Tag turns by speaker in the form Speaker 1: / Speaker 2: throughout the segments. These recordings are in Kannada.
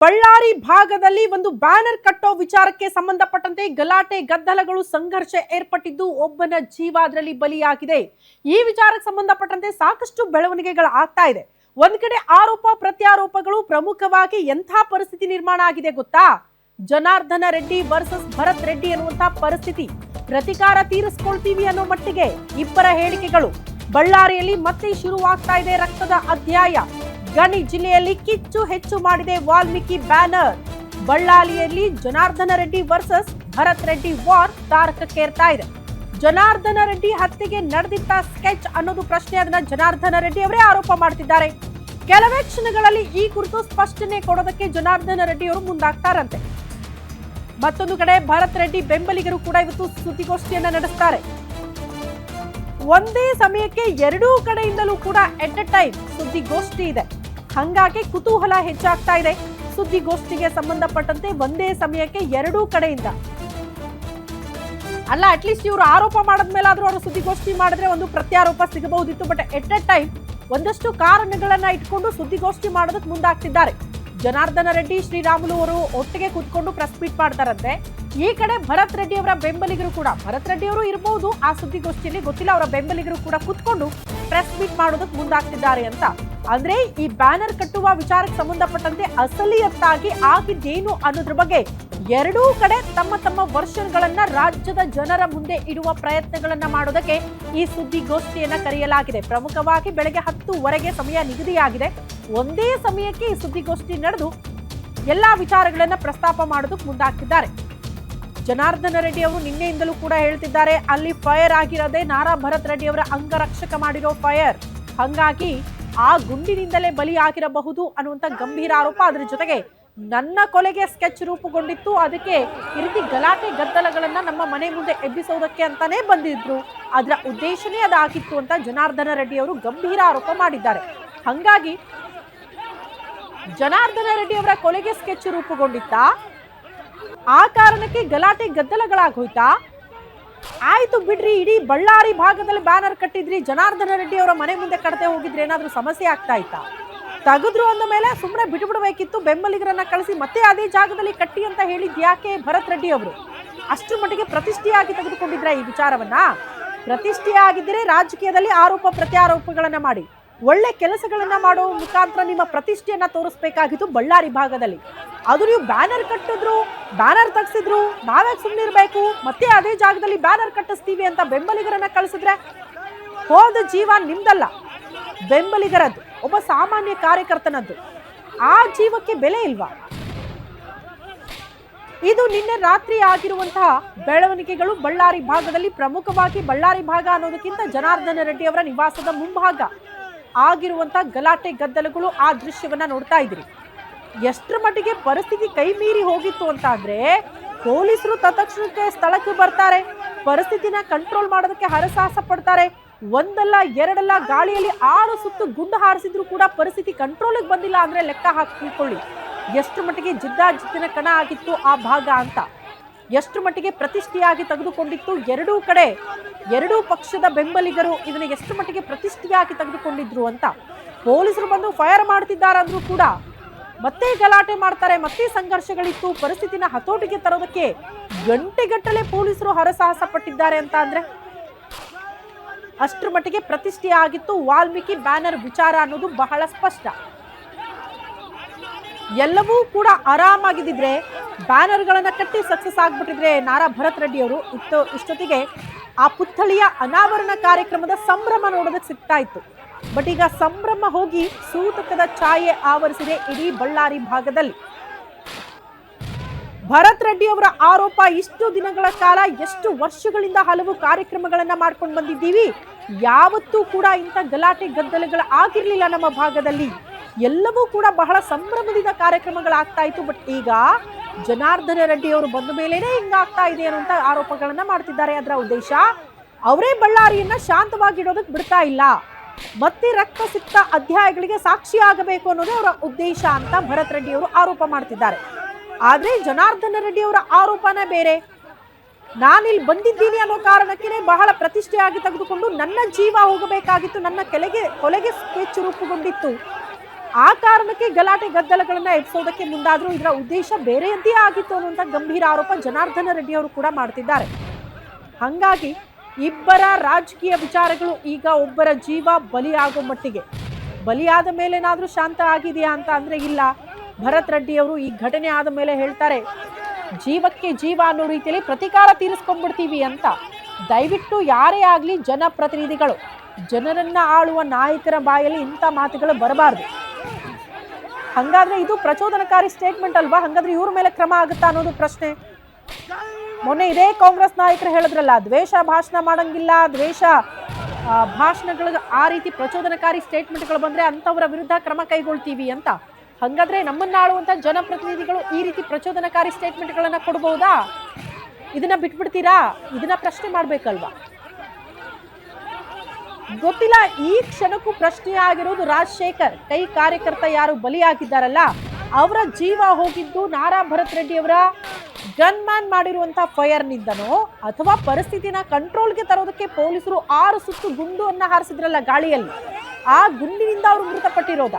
Speaker 1: ಬಳ್ಳಾರಿ ಭಾಗದಲ್ಲಿ ಒಂದು ಬ್ಯಾನರ್ ಕಟ್ಟೋ ವಿಚಾರಕ್ಕೆ ಸಂಬಂಧಪಟ್ಟಂತೆ ಗಲಾಟೆ, ಗದ್ದಲಗಳು, ಸಂಘರ್ಷ ಏರ್ಪಟ್ಟಿದ್ದು ಒಬ್ಬನ ಜೀವ ಅದರಲ್ಲಿ ಬಲಿಯಾಗಿದೆ. ಈ ವಿಚಾರಕ್ಕೆ ಸಂಬಂಧಪಟ್ಟಂತೆ ಸಾಕಷ್ಟು ಬೆಳವಣಿಗೆಗಳು ಆಗ್ತಾ ಇದೆ. ಒಂದ್ ಕಡೆ ಆರೋಪ, ಪ್ರತ್ಯಾರೋಪಗಳು ಪ್ರಮುಖವಾಗಿ ಎಂಥ ಪರಿಸ್ಥಿತಿ ನಿರ್ಮಾಣ ಆಗಿದೆ ಗೊತ್ತಾ? ಜನಾರ್ದನ ರೆಡ್ಡಿ ವರ್ಸಸ್ ಭರತ್ ರೆಡ್ಡಿ ಅನ್ನುವಂಥ ಪರಿಸ್ಥಿತಿ. ಪ್ರತಿಕಾರ ತೀರಿಸ್ಕೊಳ್ತೀವಿ ಅನ್ನೋ ಮಟ್ಟಿಗೆ ಇಬ್ಬರ ಹೇಳಿಕೆಗಳು. ಬಳ್ಳಾರಿಯಲ್ಲಿ ಮತ್ತೆ ಶುರುವಾಗ್ತಾ ಇದೆ ರಕ್ತದ ಅಧ್ಯಾಯ. ಗಣಿ ಜಿಲ್ಲೆಯಲ್ಲಿ ಕಿಚ್ಚು ಹೆಚ್ಚು ಮಾಡಿದೆ ವಾಲ್ಮೀಕಿ ಬ್ಯಾನರ್. ಬಳ್ಳಾಲಿಯಲ್ಲಿ ಜನಾರ್ದನ ರೆಡ್ಡಿ ವರ್ಸಸ್ ಭರತ್ ರೆಡ್ಡಿ ವಾರ್ ತಾರಕಕ್ಕೇರ್ತಾ ಇದೆ. ಜನಾರ್ದನ ರೆಡ್ಡಿ ಹತ್ಯೆಗೆ ನಡೆದಿದ್ದ ಸ್ಕೆಚ್ ಅನ್ನೋದು ಪ್ರಶ್ನೆ ಅದನ್ನ ಜನಾರ್ದನ ರೆಡ್ಡಿ ಅವರೇ ಆರೋಪ ಮಾಡ್ತಿದ್ದಾರೆ. ಕೆಲವೇ ಕ್ಷಣಗಳಲ್ಲಿ ಈ ಕುರಿತು ಸ್ಪಷ್ಟನೆ ಕೊಡೋದಕ್ಕೆ ಜನಾರ್ದನ ರೆಡ್ಡಿ ಅವರು ಮುಂದಾಗ್ತಾರಂತೆ. ಮತ್ತೊಂದು ಕಡೆ ಭರತ್ ರೆಡ್ಡಿ ಬೆಂಬಲಿಗರು ಕೂಡ ಇವತ್ತು ಸುದ್ದಿಗೋಷ್ಠಿಯನ್ನ ನಡೆಸ್ತಾರೆ. ಒಂದೇ ಸಮಯಕ್ಕೆ ಎರಡೂ ಕಡೆಯಿಂದಲೂ ಕೂಡ ಎಟ್ ಅ ಟೈಮ್ ಸುದ್ದಿಗೋಷ್ಠಿ ಇದೆ. ಹಂಗಾಗಿ ಕುತೂಹಲ ಹೆಚ್ಚಾಗ್ತಾ ಇದೆ. ಸುದ್ದಿಗೋಷ್ಠಿಗೆ ಸಂಬಂಧಪಟ್ಟಂತೆ ಒಂದೇ ಸಮಯಕ್ಕೆ ಎರಡೂ ಕಡೆಯಿಂದ. ಅಲ್ಲ ಅಟ್ಲೀಸ್ಟ್ ಇವರು ಆರೋಪ ಮಾಡಿದ್ಮೇಲಾದ್ರೂ ಅವರು ಸುದ್ದಿಗೋಷ್ಠಿ ಮಾಡಿದ್ರೆ ಒಂದು ಪ್ರತ್ಯಾರೋಪ ಸಿಗಬಹುದಿತ್ತು ಬಟ್ ಎಟ್ ಎ ಟೈಮ್ ಒಂದಷ್ಟು ಕಾರಣಗಳನ್ನ ಇಟ್ಕೊಂಡು ಸುದ್ದಿಗೋಷ್ಠಿ ಮಾಡೋದಕ್ಕೆ ಮುಂದಾಗ್ತಿದ್ದಾರೆ. ಜನಾರ್ದನ ರೆಡ್ಡಿ, ಶ್ರೀರಾಮುಲು ಅವರು ಒಟ್ಟಿಗೆ ಕೂತ್ಕೊಂಡು ಪ್ರೆಸ್ ಮೀಟ್ ಮಾಡ್ತಾರಂತೆ. ಈ ಕಡೆ ಭರತ್ ರೆಡ್ಡಿ ಅವರ ಬೆಂಬಲಿಗರು ಕೂಡ, ಭರತ್ ರೆಡ್ಡಿ ಅವರು ಇರಬಹುದು ಆ ಸುದ್ದಿಗೋಷ್ಠಿಯಲ್ಲಿ ಗೊತ್ತಿಲ್ಲ, ಅವರ ಬೆಂಬಲಿಗರು ಕೂಡ ಕೂತ್ಕೊಂಡು ಪ್ರೆಸ್ ಮೀಟ್ ಮಾಡೋದಕ್ಕೆ ಮುಂದಾಗ್ತಿದ್ದಾರೆ ಅಂತ. ಅಂದ್ರೆ ಈ ಬ್ಯಾನರ್ ಕಟ್ಟುವ ವಿಚಾರಕ್ಕೆ ಸಂಬಂಧಪಟ್ಟಂತೆ ಅಸಲಿಯತ್ತಾಗಿ ಆಗಿದ್ದೇನು ಅನ್ನೋದ್ರ ಬಗ್ಗೆ ಎರಡೂ ಕಡೆ ತಮ್ಮ ತಮ್ಮ ವರ್ಷನ್ಗಳನ್ನ ರಾಜ್ಯದ ಜನರ ಮುಂದೆ ಇಡುವ ಪ್ರಯತ್ನಗಳನ್ನ ಮಾಡೋದಕ್ಕೆ ಈ ಸುದ್ದಿಗೋಷ್ಠಿಯನ್ನ ಕರೆಯಲಾಗಿದೆ. ಪ್ರಮುಖವಾಗಿ ಬೆಳಗ್ಗೆ ಹತ್ತುವರೆಗೆ ಸಮಯ ನಿಗದಿಯಾಗಿದೆ. ಒಂದೇ ಸಮಯಕ್ಕೆ ಈ ಸುದ್ದಿಗೋಷ್ಠಿ ನಡೆದು ಎಲ್ಲಾ ವಿಚಾರಗಳನ್ನ ಪ್ರಸ್ತಾಪ ಮಾಡೋದಕ್ಕೆ ಮುಂದಾಗ್ತಿದ್ದಾರೆ. ಜನಾರ್ದನ ರೆಡ್ಡಿ ಅವರು ನಿನ್ನೆಯಿಂದಲೂ ಕೂಡ ಹೇಳ್ತಿದ್ದಾರೆ, ಅಲ್ಲಿ ಫೈರ್ ಆಗಿರೋದೇ ನಾರಾ ಭರತ್ ರೆಡ್ಡಿ ಅವರ ಅಂಗರಕ್ಷಕ ಮಾಡಿರೋ ಫೈರ್ ಹಂಗಾಗಿ ಆ ಗುಂಡಿನಿಂದಲೇ ಬಲಿ ಆಗಿರಬಹುದು ಅನ್ನುವಂತ ಗಂಭೀರ ಆರೋಪ. ಅದರ ಜೊತೆಗೆ ನನ್ನ ಕೊಲೆಗೆ ಸ್ಕೆಚ್ ರೂಪುಗೊಂಡಿತ್ತು, ಅದಕ್ಕೆ ಈ ರೀತಿ ಗಲಾಟೆ ಗದ್ದಲಗಳನ್ನ ನಮ್ಮ ಮನೆ ಮುಂದೆ ಎಬ್ಬಿಸೋದಕ್ಕೆ ಅಂತಾನೆ ಬಂದಿದ್ರು. ಅದರ ಉದ್ದೇಶನೇ ಅದಾಗಿತ್ತು ಅಂತ ಜನಾರ್ದನ ರೆಡ್ಡಿ ಅವರು ಗಂಭೀರ ಆರೋಪ ಮಾಡಿದ್ದಾರೆ. ಹಂಗಾಗಿ ಜನಾರ್ದನ ರೆಡ್ಡಿ ಅವರ ಕೊಲೆಗೆ ಸ್ಕೆಚ್ ರೂಪುಗೊಂಡಿತ್ತಾ? ಆ ಕಾರಣಕ್ಕೆ ಗಲಾಟೆ ಗದ್ದಲಗಳಾಗೋಯ್ತಾ? ಆಯ್ತು ಬಿಡ್ರಿ, ಇಡೀ ಬಳ್ಳಾರಿ ಭಾಗದಲ್ಲಿ ಬ್ಯಾನರ್ ಕಟ್ಟಿದ್ರಿ, ಜನಾರ್ದನ ರೆಡ್ಡಿ ಅವರ ಮನೆ ಮುಂದೆ ಕಡತೆ ಹೋಗಿದ್ರೆ ಏನಾದ್ರೂ ಸಮಸ್ಯೆ ಆಗ್ತಾ ಇತ್ತಾ? ತೆಗೆದ್ರು ಅಂದ ಮೇಲೆ ಸುಮ್ಮನೆ ಬಿಟ್ಬಿಡ್ಬೇಕಿತ್ತು, ಬೆಂಬಲಿಗರನ್ನ ಕಳಿಸಿ ಮತ್ತೆ ಅದೇ ಜಾಗದಲ್ಲಿ ಕಟ್ಟಿ ಅಂತ ಹೇಳಿದ್ ಯಾಕೆ ಭರತ್ ರೆಡ್ಡಿ ಅವರು? ಅಷ್ಟು ಮಟ್ಟಿಗೆ ಪ್ರತಿಷ್ಠೆಯಾಗಿ ತೆಗೆದುಕೊಂಡಿದ್ರ ಈ ವಿಚಾರವನ್ನ? ಪ್ರತಿಷ್ಠೆಯಾಗಿದ್ದರೆ ರಾಜಕೀಯದಲ್ಲಿ ಆರೋಪ ಪ್ರತ್ಯಾರೋಪಗಳನ್ನ ಮಾಡಿ, ಒಳ್ಳೆ ಕೆಲಸಗಳನ್ನ ಮಾಡೋ ಮುಖಾಂತರ ನಿಮ್ಮ ಪ್ರತಿಷ್ಠೆಯನ್ನ ತೋರಿಸಬೇಕಾಗಿತ್ತು ಬಳ್ಳಾರಿ ಭಾಗದಲ್ಲಿ. ಅದು ನೀವು ಬ್ಯಾನರ್ ಕಟ್ಟಿದ್ರು, ಬ್ಯಾನರ್ ತಗ್ಸಿದ್ರು, ನಾವೇ ಸುಮ್ಮನೆ ಇರಬೇಕು ಮತ್ತೆ ಅದೇ ಜಾಗದಲ್ಲಿ ಬ್ಯಾನರ್ ಕಟ್ಟಿಸ್ತೀವಿ ಅಂತ ಬೆಂಬಲಿಗರನ್ನ ಕಳಿಸಿದ್ರೆ ಹೋದ ಜೀವ ನಿಮ್ದಲ್ಲ. ಬೆಂಬಲಿಗರದ್ದು, ಒಬ್ಬ ಸಾಮಾನ್ಯ ಕಾರ್ಯಕರ್ತನದ್ದು. ಆ ಜೀವಕ್ಕೆ ಬೆಲೆ ಇಲ್ವಾ? ಇದು ನಿನ್ನೆ ರಾತ್ರಿ ಆಗಿರುವಂತಹ ಬೆಳವಣಿಗೆಗಳು ಬಳ್ಳಾರಿ ಭಾಗದಲ್ಲಿ ಪ್ರಮುಖವಾಗಿ ಬಳ್ಳಾರಿ ಭಾಗ ಅನ್ನೋದಕ್ಕಿಂತ ಜನಾರ್ದನ ರೆಡ್ಡಿ ಅವರ ನಿವಾಸದ ಮುಂಭಾಗ ಆಗಿರುವಂತಹ ಗಲಾಟೆ ಗದ್ದಲಗಳು ಆ ದೃಶ್ಯವನ್ನ ನೋಡ್ತಾ ಇದ್ರಿ ಎಷ್ಟರ ಮಟ್ಟಿಗೆ ಪರಿಸ್ಥಿತಿ ಕೈ ಮೀರಿ ಹೋಗಿತ್ತು ಅಂತ ಅಂದ್ರೆ ಪೊಲೀಸರು ತತ್ಕ್ಷಣಕ್ಕೆ ಸ್ಥಳಕ್ಕೆ ಬರ್ತಾರೆ. ಪರಿಸ್ಥಿತಿನ ಕಂಟ್ರೋಲ್ ಮಾಡೋದಕ್ಕೆ ಹರಸಾಹಸ ಪಡ್ತಾರೆ. ಒಂದಲ್ಲ, ಎರಡಲ್ಲ, ಗಾಳಿಯಲ್ಲಿ ಆರು ಸುತ್ತು ಗುಂಡು ಹಾರಿಸಿದ್ರು ಕೂಡ ಪರಿಸ್ಥಿತಿ ಕಂಟ್ರೋಲಿಗೆ ಬಂದಿಲ್ಲ ಅಂದ್ರೆ ಲೆಕ್ಕ ಹಾಕಿಕೊಳ್ಳಿ ಎಷ್ಟು ಮಟ್ಟಿಗೆ ಜಿದ್ದಾಜಿದ್ದಿನ ಕಣ ಆಗಿತ್ತು ಆ ಭಾಗ ಅಂತ. ಎಷ್ಟು ಮಟ್ಟಿಗೆ ಪ್ರತಿಷ್ಠೆಯಾಗಿ ತೆಗೆದುಕೊಂಡಿತ್ತು ಎರಡೂ ಕಡೆ. ಎರಡೂ ಪಕ್ಷದ ಬೆಂಬಲಿಗರು ಇದನ್ನ ಎಷ್ಟು ಮಟ್ಟಿಗೆ ಪ್ರತಿಷ್ಠೆಯಾಗಿ ತೆಗೆದುಕೊಂಡಿದ್ರು ಅಂತ. ಪೊಲೀಸರು ಬಂದು ಫೈರ್ ಮಾಡ್ತಿದ್ದಾರಂದ್ರೂ ಕೂಡ ಮತ್ತೆ ಗಲಾಟೆ ಮಾಡ್ತಾರೆ, ಮತ್ತೆ ಸಂಘರ್ಷಗಳಿತ್ತು. ಪರಿಸ್ಥಿತಿನ ಹತೋಟಿಗೆ ತರೋದಕ್ಕೆ ಗಂಟೆಗಟ್ಟಲೆ ಪೊಲೀಸರು ಹರಸಾಹಸ ಪಟ್ಟಿದ್ದಾರೆ ಅಂತ ಅಂದ್ರೆ ಅಷ್ಟರ ಮಟ್ಟಿಗೆ ಪ್ರತಿಷ್ಠೆ ಆಗಿತ್ತು. ವಾಲ್ಮೀಕಿ ಬ್ಯಾನರ್ ವಿಚಾರ ಅನ್ನೋದು ಬಹಳ ಸ್ಪಷ್ಟ. ಎಲ್ಲವೂ ಕೂಡ ಆರಾಮಾಗಿದ್ದಿದ್ರೆ, ಬ್ಯಾನರ್ಗಳನ್ನು ಕಟ್ಟಿ ಸಕ್ಸಸ್ ಆಗಿಬಿಟ್ಟಿದ್ರೆ ನಾರಾ ಭರತ್ ರೆಡ್ಡಿ ಅವರು ಇತ್ತು, ಇಷ್ಟೊತ್ತಿಗೆ ಆ ಪುತ್ಥಳಿಯ ಅನಾವರಣ ಕಾರ್ಯಕ್ರಮದ ಸಂಭ್ರಮ ನೋಡೋದಕ್ಕೆ ಸಿಗ್ತಾ ಇತ್ತು. ಬಟ್ ಈಗ ಸಂಭ್ರಮ ಹೋಗಿ ಸೂತಕದ ಛಾಯೆ ಆವರಿಸಿದೆ ಇಡೀ ಬಳ್ಳಾರಿ ಭಾಗದಲ್ಲಿ. ಭರತ್ ರೆಡ್ಡಿ ಅವರ ಆರೋಪ ಇಷ್ಟು ದಿನಗಳ ಕಾಲ ಎಷ್ಟು ವರ್ಷಗಳಿಂದ ಹಲವು ಕಾರ್ಯಕ್ರಮಗಳನ್ನ ಮಾಡ್ಕೊಂಡು ಬಂದಿದ್ದೀವಿ. ಯಾವತ್ತೂ ಕೂಡ ಇಂಥ ಗಲಾಟೆ ಗದ್ದಲಗಳು ಆಗಿರಲಿಲ್ಲ ನಮ್ಮ ಭಾಗದಲ್ಲಿ. ಎಲ್ಲವೂ ಕೂಡ ಬಹಳ ಸಂಭ್ರಮದಿಂದ ಕಾರ್ಯಕ್ರಮಗಳಾಗ್ತಾ ಇತ್ತು. ಬಟ್ ಈಗ ಜನಾರ್ದನ ರೆಡ್ಡಿ ಅವರು ಬಂದ ಮೇಲೇನೆ ಹಿಂಗಾಗ್ತಾ ಇದೆ ಅನ್ನುವಂತ ಆರೋಪಗಳನ್ನ ಮಾಡ್ತಿದ್ದಾರೆ. ಅದರ ಉದ್ದೇಶ ಅವರೇ ಬಳ್ಳಾರಿಯನ್ನ ಶಾಂತವಾಗಿಡೋದಕ್ಕೆ ಬಿಡ್ತಾ ಇಲ್ಲ. ಮತ್ತೆ ರಕ್ತ ಸಿಕ್ತ ಅಧ್ಯಾಯಗಳಿಗೆ ಸಾಕ್ಷಿಯಾಗಬೇಕು ಅನ್ನೋದು ಅವರ ಉದ್ದೇಶ ಅಂತ ಭರತ್ ರೆಡ್ಡಿಯವರು ಆರೋಪ ಮಾಡ್ತಿದ್ದಾರೆ. ಆದ್ರೆ ಜನಾರ್ದನ ರೆಡ್ಡಿ ಅವರ ಆರೋಪನೇ ಬೇರೆ. ನಾನಿಲ್ಲಿ ಬಂದಿದ್ದೀನಿ ಅನ್ನೋ ಕಾರಣಕ್ಕೆ ಬಹಳ ಪ್ರತಿಷ್ಠೆಯಾಗಿ ತೆಗೆದುಕೊಂಡು ನನ್ನ ಜೀವ ಹೋಗಬೇಕಾಗಿತ್ತು, ನನ್ನ ಕೆಳಗೆ, ಕೊಲೆಗೆ ಸ್ಕೆಚ್ ರೂಪುಗೊಂಡಿತ್ತು. ಆ ಕಾರಣಕ್ಕೆ ಗಲಾಟೆ ಗದ್ದಲಗಳನ್ನ ಎಬ್ಸೋದಕ್ಕೆ ಮುಂದಾದರೂ ಇದರ ಉದ್ದೇಶ ಬೇರೆಯದ್ದೇ ಆಗಿತ್ತು ಅನ್ನುವಂಥ ಗಂಭೀರ ಆರೋಪ ಜನಾರ್ದನ ರೆಡ್ಡಿ ಅವರು ಕೂಡ ಮಾಡ್ತಿದ್ದಾರೆ. ಹಂಗಾಗಿ ಇಬ್ಬರ ರಾಜಕೀಯ ವಿಚಾರಗಳು ಈಗ ಒಬ್ಬರ ಜೀವ ಬಲಿಯಾಗೋ ಮಟ್ಟಿಗೆ. ಬಲಿಯಾದ ಮೇಲೇನಾದರೂ ಶಾಂತ ಆಗಿದೆಯಾ ಅಂತ ಅಂದರೆ ಇಲ್ಲ. ಭರತ್ ರೆಡ್ಡಿಯವರು ಈ ಘಟನೆ ಆದ ಮೇಲೆ ಹೇಳ್ತಾರೆ, ಜೀವಕ್ಕೆ ಜೀವ ಅನ್ನೋ ರೀತಿಯಲ್ಲಿ ಪ್ರತಿಕಾರ ತೀರಿಸ್ಕೊಂಡ್ಬಿಡ್ತೀವಿ ಅಂತ. ದಯವಿಟ್ಟು ಯಾರೇ ಆಗಲಿ ಜನಪ್ರತಿನಿಧಿಗಳು, ಜನರನ್ನ ಆಳುವ ನಾಯಕರ ಬಾಯಲ್ಲಿ ಇಂಥ ಮಾತುಗಳು ಬರಬಾರ್ದು. ಹಂಗಾದ್ರೆ ಇದು ಪ್ರಚೋದನಕಾರಿ ಸ್ಟೇಟ್ಮೆಂಟ್ ಅಲ್ವಾ? ಹಂಗಾದ್ರೆ ಇವ್ರ ಮೇಲೆ ಕ್ರಮ ಆಗುತ್ತಾ ಅನ್ನೋದು ಪ್ರಶ್ನೆ. ಮೊನ್ನೆ ಇದೇ ಕಾಂಗ್ರೆಸ್ ನಾಯಕರು ಹೇಳಿದ್ರಲ್ಲ, ದ್ವೇಷ ಭಾಷಣ ಮಾಡಂಗಿಲ್ಲ, ದ್ವೇಷ ಭಾಷಣಗಳು ಆ ರೀತಿ ಪ್ರಚೋದನಕಾರಿ ಸ್ಟೇಟ್ಮೆಂಟ್ಗಳು ಬಂದ್ರೆ ಅಂಥವರ ವಿರುದ್ಧ ಕ್ರಮ ಕೈಗೊಳ್ತೀವಿ ಅಂತ. ಹಂಗಾದ್ರೆ ನಮ್ಮನ್ನ ಆಳುವಂತ ಜನಪ್ರತಿನಿಧಿಗಳು ಈ ರೀತಿ ಪ್ರಚೋದನಕಾರಿ ಸ್ಟೇಟ್ಮೆಂಟ್ಗಳನ್ನ ಕೊಡ್ಬೋದಾ? ಇದನ್ನ ಬಿಟ್ಬಿಡ್ತೀರಾ? ಇದನ್ನ ಪ್ರಶ್ನೆ ಮಾಡ್ಬೇಕಲ್ವಾ? ಗೊತ್ತಿಲ್ಲ, ಈ ಕ್ಷಣಕ್ಕೂ ಪ್ರಶ್ನೆ ಆಗಿರೋದು ರಾಜಶೇಖರ್. ಕೈ ಕಾರ್ಯಕರ್ತ ಯಾರು, ಬಲಿಯಾಗಿದ್ದಾರಲ್ಲ, ಅವರ ಜೀವ ಹೋಗಿದ್ದು ನಾರಾ ಭರತ್ ರೆಡ್ಡಿ ಅವರ ಗನ್ ಮ್ಯಾನ್ ಮಾಡಿರುವಂತಹ ಫೈರ್ನಿಂದನೋ ಅಥವಾ ಪರಿಸ್ಥಿತಿನ ಕಂಟ್ರೋಲ್ಗೆ ತರೋದಕ್ಕೆ ಪೊಲೀಸರು ಆರು ಸುತ್ತು ಗುಂಡು ಹಾರಿಸಿದ್ರಲ್ಲ ಗಾಳಿಯಲ್ಲಿ? ಆ ಗುಂಡಿನಿಂದ ಅವರು ಮೃತಪಟ್ಟಿರೋದ?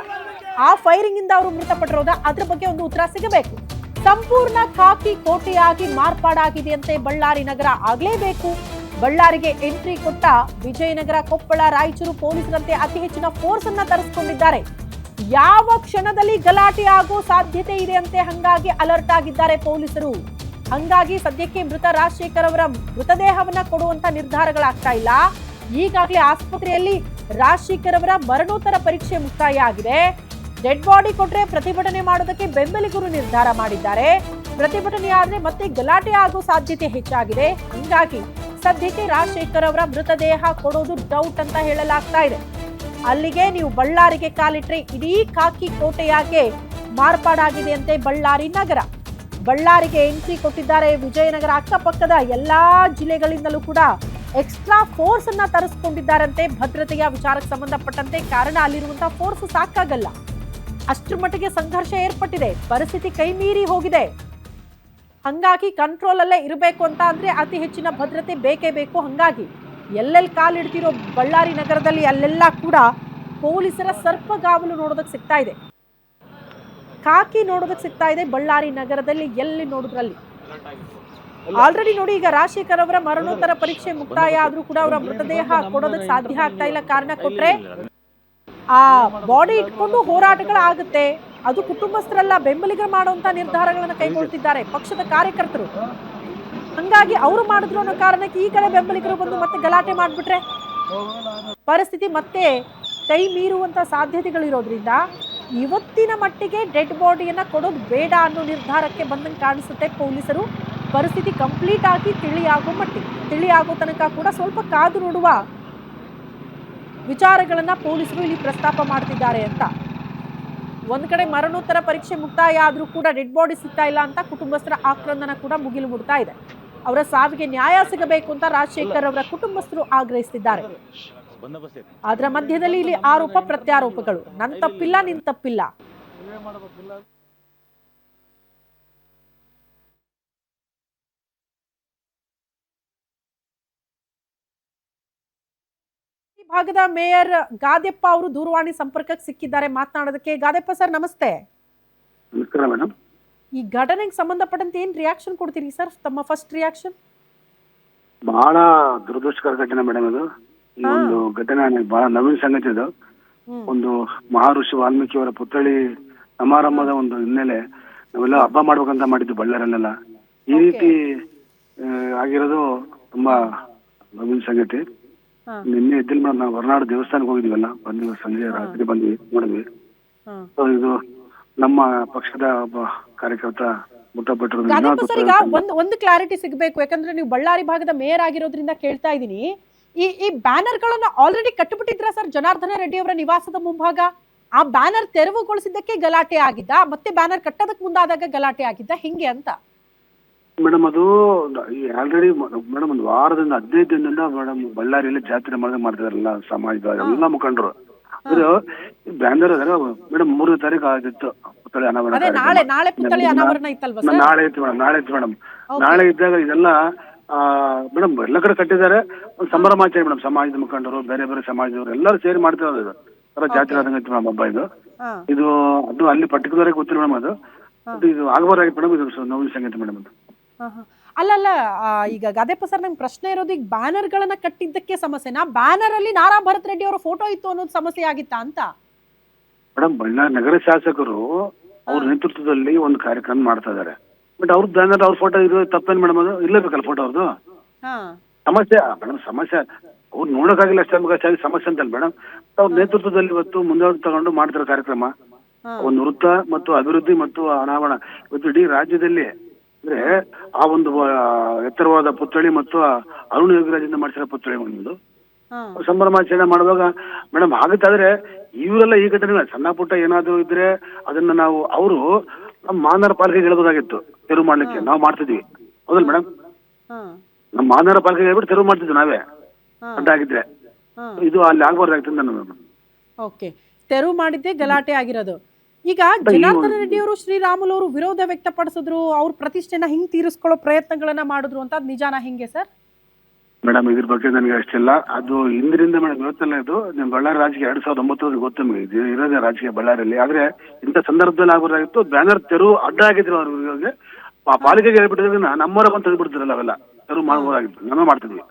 Speaker 1: ಆ ಫೈರಿಂಗ್ ಇಂದ ಅವರು ಮೃತಪಟ್ಟಿರೋದ? ಅದ್ರ ಬಗ್ಗೆ ಒಂದು ಉತ್ತರ ಸಿಗಬೇಕು. ಸಂಪೂರ್ಣ ಖಾಕಿ ಕೋಟೆಯಾಗಿ ಮಾರ್ಪಾಡಾಗಿದೆಯಂತೆ ಬಳ್ಳಾರಿ ನಗರ. ಆಗಲೇಬೇಕು. ಬಳ್ಳಾರಿಗೆ ಎಂಟ್ರಿ ಕೊಟ್ಟ ವಿಜಯನಗರ, ಕೊಪ್ಪಳ, ರಾಯಚೂರು ಪೊಲೀಸರಂತೆ ಅತಿ ಹೆಚ್ಚಿನ ಫೋರ್ಸ್ ಅನ್ನ ತರಿಸಿಕೊಂಡಿದ್ದಾರೆ. ಯಾವ ಕ್ಷಣದಲ್ಲಿ ಗಲಾಟೆ ಆಗೋ ಸಾಧ್ಯತೆ ಇದೆ ಅಂತೆ ಹಂಗಾಗಿ ಅಲರ್ಟ್ ಆಗಿದ್ದಾರೆ ಪೊಲೀಸರು. ಹಂಗಾಗಿ ಸದ್ಯಕ್ಕೆ ಮೃತ ರಾಜಶೇಖರ್ ಅವರ ಮೃತದೇಹವನ್ನ ಕೊಡುವಂತ ನಿರ್ಧಾರಗಳಾಗ್ತಾ ಇಲ್ಲ. ಈಗಾಗಲೇ ಆಸ್ಪತ್ರೆಯಲ್ಲಿ ರಾಜಶೇಖರ್ ಅವರ ಮರಣೋತ್ತರ ಪರೀಕ್ಷೆ ಮುಕ್ತಾಯ ಆಗಿದೆ. ಡೆಡ್ ಬಾಡಿ ಕೊಟ್ರೆ ಪ್ರತಿಭಟನೆ ಮಾಡೋದಕ್ಕೆ ಬೆಂಬಲಿಗರು ನಿರ್ಧಾರ ಮಾಡಿದ್ದಾರೆ. ಪ್ರತಿಭಟನೆ ಆದ್ರೆ ಮತ್ತೆ ಗಲಾಟೆ ಆಗೋ ಸಾಧ್ಯತೆ ಹೆಚ್ಚಾಗಿದೆ. ಹೀಗಾಗಿ ಸದ್ಯಕ್ಕೆ ರಾಜಶೇಖರ್ ಅವರ ಮೃತದೇಹ ಕೊಡೋದು ಡೌಟ್ ಅಂತ ಹೇಳಲಾಗ್ತಾ ಇದೆ. ಅಲ್ಲಿಗೆ ನೀವು ಬಳ್ಳಾರಿಗೆ ಕಾಲಿಟ್ರೆ ಇಡೀ ಕಾಕಿ ಕೋಟೆಯಾಗೆ ಮಾರ್ಪಾಡಾಗಿದೆ ಅಂತೆ ಬಳ್ಳಾರಿ ನಗರ. ಬಳ್ಳಾರಿಗೆ ಎಂಟ್ರಿ ಕೊಟ್ಟಿದ್ದಾರೆ. ವಿಜಯನಗರ ಅಕ್ಕಪಕ್ಕದ ಎಲ್ಲಾ ಜಿಲ್ಲೆಗಳಿಂದಲೂ ಕೂಡ ಎಕ್ಸ್ಟ್ರಾ ಫೋರ್ಸ್ ಅನ್ನ ತರಿಸ್ಕೊಂಡಿದ್ದಾರಂತೆ. ಭದ್ರತೆಯ ವಿಚಾರಕ್ಕೆ ಸಂಬಂಧಪಟ್ಟಂತೆ ಕಾರಣ ಅಲ್ಲಿರುವಂತಹ ಫೋರ್ಸ್ ಸಾಕಾಗಲ್ಲ. ಅಷ್ಟರ ಮಟ್ಟಿಗೆ ಸಂಘರ್ಷ ಏರ್ಪಟ್ಟಿದೆ. ಪರಿಸ್ಥಿತಿ ಕೈ ಮೀರಿ ಹೋಗಿದೆ. ಹಂಗಾಗಿ ಕಂಟ್ರೋಲ್ ಅಲ್ಲೇ ಇರಬೇಕು ಅಂತ ಅಂದ್ರೆ ಅತಿ ಹೆಚ್ಚಿನ ಭದ್ರತೆ ಬೇಕೇ ಬೇಕು. ಹಂಗಾಗಿ ಎಲ್ಲೆಲ್ಲಿ ಕಾಲಿಡ್ತಿರೋ ಬಳ್ಳಾರಿ ನಗರದಲ್ಲಿ ಅಲ್ಲೆಲ್ಲ ಕೂಡ ಪೊಲೀಸರ ಸರ್ಪಗಾವಲು ನೋಡೋದಕ್ಕೆ ಸಿಗ್ತಾ ಇದೆ. ಕಾಕಿ ನೋಡೋದಕ್ಕೆ ಸಿಗ್ತಾ ಇದೆ. ಬಳ್ಳಾರಿ ನಗರದಲ್ಲಿ ಎಲ್ಲಿ ನೋಡಿದ್ರಲ್ಲಿ? ಆಲ್ರೆಡಿ ನೋಡಿ, ಈಗ ರಾಜಶೇಖರ್ ಅವರ ಮರಣೋತ್ತರ ಪರೀಕ್ಷೆ ಮುಕ್ತಾಯ ಆದ್ರೂ ಕೂಡ ಅವರ ಮೃತದೇಹ ಕೊಡೋದಕ್ಕೆ ಸಾಧ್ಯ ಆಗ್ತಾ ಇಲ್ಲ. ಕಾರಣ ಕೊಟ್ರೆ ಆ ಬಾಡಿ ಇಟ್ಕೊಂಡು ಹೋರಾಟಗಳಾಗುತ್ತೆ ಅದು ಕುಟುಂಬಸ್ಥರೆಲ್ಲ ಬೆಂಬಲಿಗರು ಮಾಡುವಂತ ನಿರ್ಧಾರಗಳನ್ನು ಕೈಗೊಳ್ತಿದ್ದಾರೆ. ಪಕ್ಷದ ಕಾರ್ಯಕರ್ತರು. ಹಂಗಾಗಿ ಅವರು ಮಾಡಿದ್ರು ಅನ್ನೋ ಕಾರಣಕ್ಕೆ ಈ ಕಡೆ ಬೆಂಬಲಿಗರು ಬಂದು ಮತ್ತೆ ಗಲಾಟೆ ಮಾಡಿಬಿಟ್ರೆ? ಪರಿಸ್ಥಿತಿ ಮತ್ತೆ ಕೈ ಮೀರುವಂತ ಸಾಧ್ಯತೆಗಳಿರೋದ್ರಿಂದ ಇವತ್ತಿನ ಮಟ್ಟಿಗೆ ಡೆಡ್ ಬಾಡಿಯನ್ನು ಕೊಡೋದು ಬೇಡ ಅನ್ನೋ ನಿರ್ಧಾರಕ್ಕೆ ಬಂದಂಗೆ ಕಾಣಿಸುತ್ತೆ ಪೊಲೀಸರು. ಪರಿಸ್ಥಿತಿ ಕಂಪ್ಲೀಟ್ ಆಗಿ ತಿಳಿಯಾಗೋ ಮಟ್ಟಿಗೆ ತಿಳಿಯಾಗೋ ತನಕ ಕೂಡ ಸ್ವಲ್ಪ ಕಾದು ನೋಡುವ ವಿಚಾರಗಳನ್ನ ಪೊಲೀಸರು ಇಲ್ಲಿ ಪ್ರಸ್ತಾಪ ಮಾಡ್ತಿದ್ದಾರೆ ಅಂತ. ಒಂದು ಕಡೆ ಮರಣೋತ್ತರ ಪರೀಕ್ಷೆ ಮುಕ್ತಾಯ ಆದರೂ ಕೂಡ ಡೆಡ್ ಬಾಡಿ ಸಿಗ್ತಾ ಇಲ್ಲ ಅಂತ ಕುಟುಂಬಸ್ಥರ ಆಕ್ರಂದನ ಕೂಡ ಮುಗಿಲು ಮುಡ್ತಾ ಇದೆ. ಅವರ ಸಾವಿಗೆ ನ್ಯಾಯ ಸಿಗಬೇಕು ಅಂತ ರಾಜಶೇಖರ್ ಅವರ ಕುಟುಂಬಸ್ಥರು ಆಗ್ರಹಿಸುತ್ತಿದ್ದಾರೆ ಅದರ ಮಧ್ಯದಲ್ಲಿ ಇಲ್ಲಿ ಆರೋಪ ಪ್ರತ್ಯಾರೋಪಗಳು. ನನ್ ತಪ್ಪಿಲ್ಲ ನಿನ್ ತಪ್ಪಿಲ್ಲ. ಈ ಭಾಗದ ಮೇಯರ್ ಗಾದೆಪ್ಪ ಅವರು ದೂರವಾಣಿ ಸಂಪರ್ಕಕ್ಕೆ ಸಿಕ್ಕಿದ್ದಾರೆ. ಮಾತನಾಡೋದಕ್ಕೆ ಗಾದೆಪ್ಪ ಸರ್ ನಮಸ್ತೆ.
Speaker 2: ನಮಸ್ಕಾರ ಮೇಡಮ್
Speaker 1: ಈ ಘಟನೆಗೆ ಸಂಬಂಧಪಟ್ಟಂತೆ ಏನ್ ರಿಯಾಕ್ಷನ್ ಕೊಡ್ತೀರಿ ಸರ್ ತಮ್ಮ ಫಸ್ಟ್ ರಿಯಾಕ್ಷನ್
Speaker 2: ಬಹಳ ದುರದೃಷ್ಟಕರ ಘಟನೆ ಮೇಡಮ್ ಇದು. ಈ ಒಂದು ಘಟನೆ ನನಗೆ ಬಹಳ ನವೀನ ಸಂಗತಿ
Speaker 1: ಅದು.
Speaker 2: ಒಂದು ಮಹರ್ಷಿ ವಾಲ್ಮೀಕಿ ಅವರ ಪುತ್ಥಳಿ ಸಮಾರಂಭದ ಒಂದು ಹಿನ್ನೆಲೆ ನಾವೆಲ್ಲ ಹಬ್ಬ ಮಾಡ್ಬೇಕಂತ ಮಾಡಿದ್ದು ಬಳ್ಳಾರಲ್ಲೆಲ್ಲ ಈ ರೀತಿ ಆಗಿರೋದು ತುಂಬಾ ನವೀನ ಸಂಗತಿ. ನಿನ್ನೆ ಇದ್ದಿಲ್ ಮೇಡಮ್ ನಾವು ಹೊರನಾಡು ದೇವಸ್ಥಾನಕ್ಕೆ ಹೋಗಿದ್ವಲ್ಲ ಬಂದ್ವಿ ಸಂಜೆ ರಾತ್ರಿ ಬಂದ್ವಿ ನೋಡಿದ್ವಿ. ಸೊ ಇದು ನಮ್ಮ ಪಕ್ಷದ ಒಬ್ಬ ಕಾರ್ಯಕರ್ತ ಮುಟ್ಟಪಟ್ಟರು
Speaker 1: ಒಂದು ಒಂದು ಕ್ಲಾರಿಟಿ ಸಿಗಬೇಕು. ಯಾಕಂದ್ರೆ ನೀವು ಬಳ್ಳಾರಿ ಭಾಗದ ಮೇಯರ್ ಆಗಿರೋದ್ರಿಂದ ಕೇಳ್ತಾ ಇದ್ದೀನಿ. ಈ ಈ ಬ್ಯಾನರ್ ಗಳನ್ನ ಆಲ್ರೆಡಿ ಕಟ್ಟಿಬಿಟ್ಟಿದ್ರ ಸರ್ ಜನಾರ್ದನ ರೆಡ್ಡಿ ಅವರ ನಿವಾಸದ ಮುಂಭಾಗ? ಆ ಬ್ಯಾನರ್ ತೆರವುಗೊಳಿಸಿದ್ದಕ್ಕೆ ಗಲಾಟೆ ಆಗಿದ್ದ? ಮತ್ತೆ ಬ್ಯಾನರ್ ಕಟ್ಟೋದಕ್ಕೆ ಮುಂದಾದಾಗ ಗಲಾಟೆ ಆಗಿದ್ದ? ಹಿಂಗೆ ಅಂತ?
Speaker 2: ಮೇಡಮ್ ಅದು ಆಲ್ರೆಡಿ ಮೇಡಮ್ ಒಂದು ವಾರದಿಂದ ಹದಿನೈದು ದಿನದಿಂದ ಮೇಡಮ್ ಬಳ್ಳಾರಿಯಲ್ಲಿ ಜಾತ್ರೆ ಮಾಡಿದ ಮಾಡ್ತಿದಾರಲ್ಲ ಸಮಾಜದ ಎಲ್ಲ ಮುಖಂಡರು. ಅದು ಬ್ಯಾನರ್ ಅದರ ಮೇಡಮ್ ಮೂರನೇ ತಾರೀಕು ಆಗಿತ್ತು ಪುತ್ಥಳಿ ಅನಾವರಣ
Speaker 1: ನಾಳೆ
Speaker 2: ಇತ್ತು ಮೇಡಮ್ ನಾಳೆ ಇತ್ತು ಮೇಡಮ್. ನಾಳೆ ಇದ್ದಾಗ ಇದೆಲ್ಲ ಮೇಡಮ್ ಎಲ್ಲ ಕಡೆ ಕಟ್ಟಿದ್ದಾರೆ. ಒಂದು ಸಂಭ್ರಮಾಚರಣೆ ಮೇಡಮ್ ಸಮಾಜದ ಮುಖಂಡರು ಬೇರೆ ಬೇರೆ ಸಮಾಜದವರು ಎಲ್ಲರೂ ಸೇರಿ ಮಾಡ್ತಿರೋದು ಇದು. ತರ ಜಾತ್ರೆ ಆದಂಗೆ ಮೇಡಮ್ ಹಬ್ಬ ಇದು. ಇದು ಅದು ಅಲ್ಲಿ ಪರ್ಟಿಕ್ಯುಲರ್ ಆಗಿ ಗೊತ್ತಿಲ್ಲ ಮೇಡಮ್ ಅದು. ಅದು ಇದು ಆಗಬಾರಾಗಿ ಮೇಡಮ್ ಇದು ನೋವಿನ ಸಂಗತಿ ಮೇಡಮ್ ಅದು.
Speaker 1: ಅಲ್ಲಲ್ಲ ಈಗ ಗಾದೆಪ್ಪ ಸರ್ ನಂಗೆ ಪ್ರಶ್ನೆ ಇರೋದು ಈಗ ಬ್ಯಾನರ್ಗಳನ್ನ ಕಟ್ಟಿದ್ದಕ್ಕೆ ಸಮಸ್ಯೆನಾ? ಬ್ಯಾನರ್ ಅಲ್ಲಿ ನಾರಾ ಭರತ್ ರೆಡ್ಡಿ ಅವರ ಫೋಟೋ ಇತ್ತು ಅನ್ನೋದು ಸಮಸ್ಯೆ ಆಗಿತ್ತಾ ಅಂತ?
Speaker 2: ಮೇಡಮ್ ಬಳ್ಳಾರಿ ನಗರ ಶಾಸಕರು ಅವ್ರ ನೇತೃತ್ವದಲ್ಲಿ ಒಂದು ಕಾರ್ಯಕ್ರಮ ಮಾಡ್ತಾ ಇದಾರೆ ಬಟ್ ಅವ್ರದ್ದು ಬ್ಯಾನರ್ ಅವ್ರ ಫೋಟೋ ಇರೋದು ತಪ್ಪೇನು ಮೇಡಮ್ ಅದು? ಇರ್ಲೇಬೇಕಲ್ಲ ಫೋಟೋ ಅವ್ರದ್ದು ಸಮಸ್ಯೆ ಮೇಡಮ್ ಸಮಸ್ಯೆ. ಅವ್ರು ನೋಡೋಕ್ಕಾಗಿಲ್ಲ ಅಷ್ಟೇ ಹೆಚ್ಚಾಗಿ ಸಮಸ್ಯೆ ಅಂತಲ್ಲ ಮೇಡಮ್. ಅವ್ರ ನೇತೃತ್ವದಲ್ಲಿ ಇವತ್ತು ಮುಂದೆ ತಗೊಂಡು ಮಾಡ್ತಿರೋ ಕಾರ್ಯಕ್ರಮ. ಒಂದು ವೃತ್ತ ಮತ್ತು ಅಭಿವೃದ್ಧಿ ಮತ್ತು ಅನಾವರಣ. ಇವತ್ತು ಇಡೀ ರಾಜ್ಯದಲ್ಲಿ ಅಂದ್ರೆ ಆ ಒಂದು ಎತ್ತರವಾದ ಪುತ್ಥಳಿ ಮತ್ತು ಅರುಣ್ ಯೋಗಿರಾಜಿಂದ ಮಾಡಿಸಿರೋ ಪುತ್ಥಳಿ ಒಂದು ಸಂಭ್ರಮಾಚರಣೆ ಮಾಡುವಾಗ ಮೇಡಮ್ ಆಗುತ್ತಾದ್ರೆ ಇವರೆಲ್ಲ ಈ ಘಟನೆ ಸಣ್ಣ ಪುಟ್ಟ ಏನಾದ್ರು ಇದ್ರೆ ಅದನ್ನ ನಾವು ಅವರು ನಮ್ಮ ಮಾನರ ಪಾಲಿಕೆಗೆ ಹೇಳ್ಬೋದಾಗಿತ್ತು. ತೆರವು ಮಾಡ್ಲಿಕ್ಕೆ ನಾವು ಮಾಡ್ತಿದ್ವಿ. ಹೌದಲ್ಲ ಮೇಡಮ್ ನಮ್ಮ ಮಾನವರ ಪಾಲಿಕೆ ಹೇಳ್ಬಿಟ್ಟು ತೆರವು ಮಾಡ್ತಿದ್ವಿ ನಾವೇ.
Speaker 1: ಅಂತ
Speaker 2: ಅಡ್ಡಾಗಿದ್ರೆ. ಇದು ಅಲ್ಲಿ ಆಗ್ಬಾರ್ದಾಗಿತ್ತು ನಾನು.
Speaker 1: ಓಕೆ. ತೆರವು ಮಾಡಿದ್ದೆ ಗಲಾಟೆ ಆಗಿರೋದು. ಈಗ ಜನಾರ್ದನ ರೆಡ್ಡಿ ಅವರು ಶ್ರೀರಾಮುಲು ಅವರು ವಿರೋಧ ವ್ಯಕ್ತಪಡಿಸಿದ್ರು. ಅವ್ರ ಪ್ರತಿಷ್ಠೆನ ಹಿಂಗ್ ತೀರಿಸ್ಕೊಳ್ಳೋ ಪ್ರಯತ್ನಗಳನ್ನ ಮಾಡಿದ್ರು ಅಂತ ನಿಜಾನ ಹೆಂಗೆ ಸರ್?
Speaker 2: ಮೇಡಮ್ ಇದ್ರ ಬಗ್ಗೆ ನನಗೆ ಅಷ್ಟಿಲ್ಲ. ಅದು ಹಿಂದಿನಿಂದ ಮೇಡಮ್ ಇವತ್ತಲ್ಲ ಇದು. ನಿಮ್ ಬಳ್ಳಾರಿ ರಾಜಕೀಯ ಎರಡ್ ಸಾವಿರದ ಒಂಬತ್ತರಲ್ಲಿ ಗೊತ್ತು ನಿಮಗೆ. ಇರೋದೇ ರಾಜಕೀಯ ಬಳ್ಳಾರಿಯಲ್ಲಿ. ಆದ್ರೆ ಇಂಥ ಸಂದರ್ಭದಲ್ಲಿ ಆಗೋದಾಗಿತ್ತು ಬ್ಯಾನರ್ ತೆರವು ಅಡ್ಡ ಆಗಿದ್ರು ಅವ್ರಿಗೆ ಆ ಪಾಲಿಕೆಗೆ ಹೇಳ್ಬಿಟ್ಟಿದ್ರೆ ನಮ್ಮವರ ಬಂದು ತೆಗೆದ್ಬಿಡ್ತಾರಲ್ಲ ಅವೆಲ್ಲ ತೆರವು ಮಾಡಬಹುದಾಗಿತ್ತು ನಾನು ಮಾಡ್ತಿದ್ವಿ.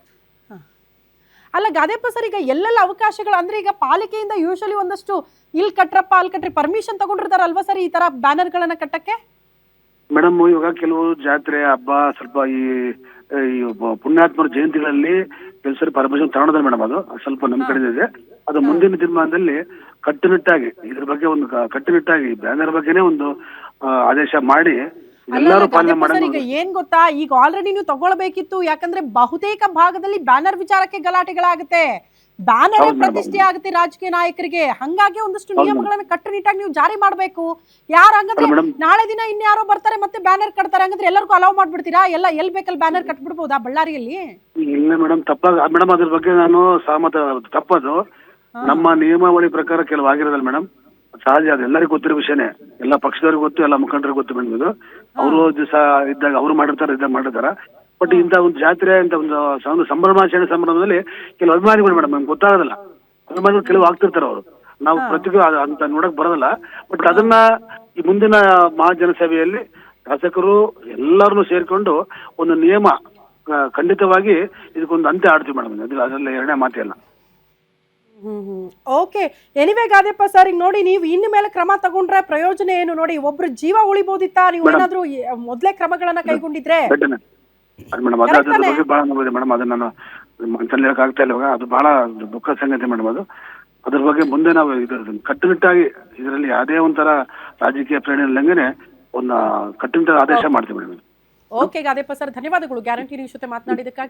Speaker 1: ಅಲ್ಲ ಗಾದೆಪ್ಪ ಸರ್ ಈಗ ಎಲ್ಲೆಲ್ಲ ಅವಕಾಶಗಳು ಅಂದ್ರೆ ಈಗ ಪಾಲಿಕೆಯಿಂದ ಯೂಶಲಿ ಒಂದಷ್ಟು ಇಲ್ಲಿ ಕಟ್ರಪ್ಪ ಅಲ್ಲಿ ಕಟ್ರಿ ಪರ್ಮಿಷನ್ ತಗೊಂಡಿರ್ತಾರಲ್ವಾ ಸರ್ ಈ ತರ ಬ್ಯಾನರ್ ಗಳನ್ನ ಕಟ್ಟಕ್ಕೆ?
Speaker 2: ಮೇಡಮ್ ಇವಾಗ ಕೆಲವು ಜಾತ್ರೆ ಹಬ್ಬ ಸ್ವಲ್ಪ ಈ ಪುಣ್ಯಾತ್ಮರ ಜಯಂತಿಗಳಲ್ಲಿ ಕೆಲಸರಿ ಪರ್ಮಿಷನ್ ತಗೊಂಡದ ಮೇಡಮ್ ಅದು. ಸ್ವಲ್ಪ ನಮ್ ಕಡೆ ಇದೆ ಅದು ಮುಂದಿನ ದಿನಮಾನದಲ್ಲಿ ಕಟ್ಟುನಿಟ್ಟಾಗಿ ಇದ್ರ ಬಗ್ಗೆ ಒಂದು ಕಟ್ಟುನಿಟ್ಟಾಗಿ ಬ್ಯಾನರ್ ಬಗ್ಗೆನೇ ಒಂದು ಆದೇಶ ಮಾಡಿ ಎಲ್ಲರೂ ಪಾಲನೆ
Speaker 1: ಗಾದೆಪ್ಪ ಈಗ ಏನ್ ಗೊತ್ತಾ? ಈಗ ಆಲ್ರೆಡಿ ನೀವು ತಗೊಳ್ಬೇಕಿತ್ತು. ಯಾಕಂದ್ರೆ ಬಹುತೇಕ ಭಾಗದಲ್ಲಿ ಬ್ಯಾನರ್ ವಿಚಾರಕ್ಕೆ ಗಲಾಟೆಗಳಾಗುತ್ತೆ. ಬ್ಯಾನರ್. ಪ್ರತಿಷ್ಠೆ ಆಗುತ್ತೆ ರಾಜಕೀಯ ನಾಯಕರಿಗೆ. ಹಂಗಾಗಿ ಒಂದಷ್ಟು ನಿಯಮಗಳನ್ನ ಕಟ್ಟುನಿಟ್ಟಾಗಿ ನೀವು ಜಾರಿ ಮಾಡ್ಬೇಕು. ಯಾರು ಹಂಗಂದ್ರೆ. ನಾಳೆ ದಿನ ಇನ್ಯಾರೋ ಬರ್ತಾರೆ ಮತ್ತೆ ಬ್ಯಾನರ್ ಕಟ್ತಾರೆ. ಹಂಗಂದ್ರೆ ಎಲ್ಲರಿಗೂ ಅಲೌ ಮಾಡ್ಬಿಡ್ತೀರಾ? ಎಲ್ಲ ಎಲ್ ಬೇಕಲ್ಲಿ ಬ್ಯಾನರ್ ಕಟ್ಬಿಡ್ಬೋದಾ ಬಳ್ಳಾರಿಯಲ್ಲಿ?
Speaker 2: ಇಲ್ಲ ಮೇಡಮ್ ತಪ್ಪಾಗ ಮೇಡಮ್ ಅದ್ರ ಬಗ್ಗೆ ನಾನು ಸಹಮತ ತಪ್ಪದು. ನಮ್ಮ ನಿಯಮಾವಳಿ ಪ್ರಕಾರ ಕೆಲವು ಆಗಿರೋದಲ್ಲ ಮೇಡಮ್. ಸಹಜ ಅದು ಎಲ್ಲರಿಗೂ ಗೊತ್ತಿರೋ ವಿಷಯನೇ. ಎಲ್ಲ ಪಕ್ಷದವ್ರಿಗೆ ಗೊತ್ತು ಎಲ್ಲ ಮುಖಂಡರಿಗೆ ಗೊತ್ತು ಮೇಡಮ್ ಇದು. ಅವರು ದಿವಸ ಇದ್ದಾಗ ಅವರು ಮಾಡಿರ್ತಾರೆ ಇದ್ದಾಗ ಮಾಡಿರ್ತಾರ. ಬಟ್ ಇಂಥ ಒಂದು ಜಾತ್ರೆ ಅಂತ ಒಂದು ಸಂಭ್ರಮಾಚರಣೆ ಸಂಭ್ರಮದಲ್ಲಿ ಕೆಲವು ಅಭಿಮಾನಿಗಳು ಮೇಡಮ್ ನಮ್ಗೆ ಗೊತ್ತಾಗೋದಿಲ್ಲ. ಅಭಿಮಾನಿಗಳು ಕೆಲವು ಆಗ್ತಿರ್ತಾರೆ ಅವರು. ನಾವು ಪ್ರತಿಗೂ ಅಂತ ನೋಡಕ್ ಬರೋದಿಲ್ಲ. ಬಟ್ ಅದನ್ನ ಈ ಮುಂದಿನ ಮಹಾಜನಸಭೆಯಲ್ಲಿ ಶಾಸಕರು ಎಲ್ಲರನ್ನು ಸೇರ್ಕೊಂಡು ಒಂದು ನಿಯಮ ಖಂಡಿತವಾಗಿ ಇದಕ್ಕೊಂದು ಅಂತ್ಯ ಆಡ್ತೀವಿ ಮೇಡಮ್. ಅದ್ರಲ್ಲಿ ಅದರಲ್ಲಿ ಎರಡನೇ ಮಾತಿಲ್ಲ
Speaker 1: ಓಕೆ ಎನಿವೆ ಗಾದೆಪ್ಪ ಸರ್ ಈಗ ನೋಡಿ ನೀವು ಇನ್ನು ಮೇಲೆ ಕ್ರಮ ತಗೊಂಡ್ರೆ ಪ್ರಯೋಜನ ಏನು ನೋಡಿ ಒಬ್ರು ಜೀವ ಉಳಿಬೋದಿತ್ತಾ? ನೀವು. ಏನಾದ್ರೂ ಮೊದಲೇ ಕ್ರಮಗಳನ್ನ ಕೈಗೊಂಡಿದ್ರೆ?
Speaker 2: ಮೇಡಮ್ ಅದ್ರ ಬಗ್ಗೆ ಬಹಳ ನೋವಿದೆ ಮೇಡಮ್ ಅದನ್ನ ನಾನು ಮನಸ್ಸಲ್ಲಿ ಹೇಳಕ್ ಆಗ್ತಾ ಇಲ್ಲ ಅದು ಬಹಳ ದುಃಖ ಸಂಗತಿ ಮೇಡಮ್ ಅದು. ಅದ್ರ ಬಗ್ಗೆ ಮುಂದೆ ನಾವು ಇದು ಕಟ್ಟುನಿಟ್ಟಾಗಿ ಇದರಲ್ಲಿ ಯಾವುದೇ ಒಂಥರ ರಾಜಕೀಯ ಪ್ರೇರಣೆ ಇಲ್ಲಂಗೆ ಒಂದು ಕಟ್ಟುನಿಟ್ಟಾಗಿ ಆದೇಶ ಮಾಡ್ತೀವಿ ಮೇಡಮ್
Speaker 1: ಓಕೆ ಗಾದೆಪ್ಪ ಸರ್ ಧನ್ಯವಾದಗಳು. ಗ್ಯಾರಂಟಿ ನ್ಯೂಸ್ ಜೊತೆ ಮಾತನಾಡಿದಕ್ಕಾಗಿ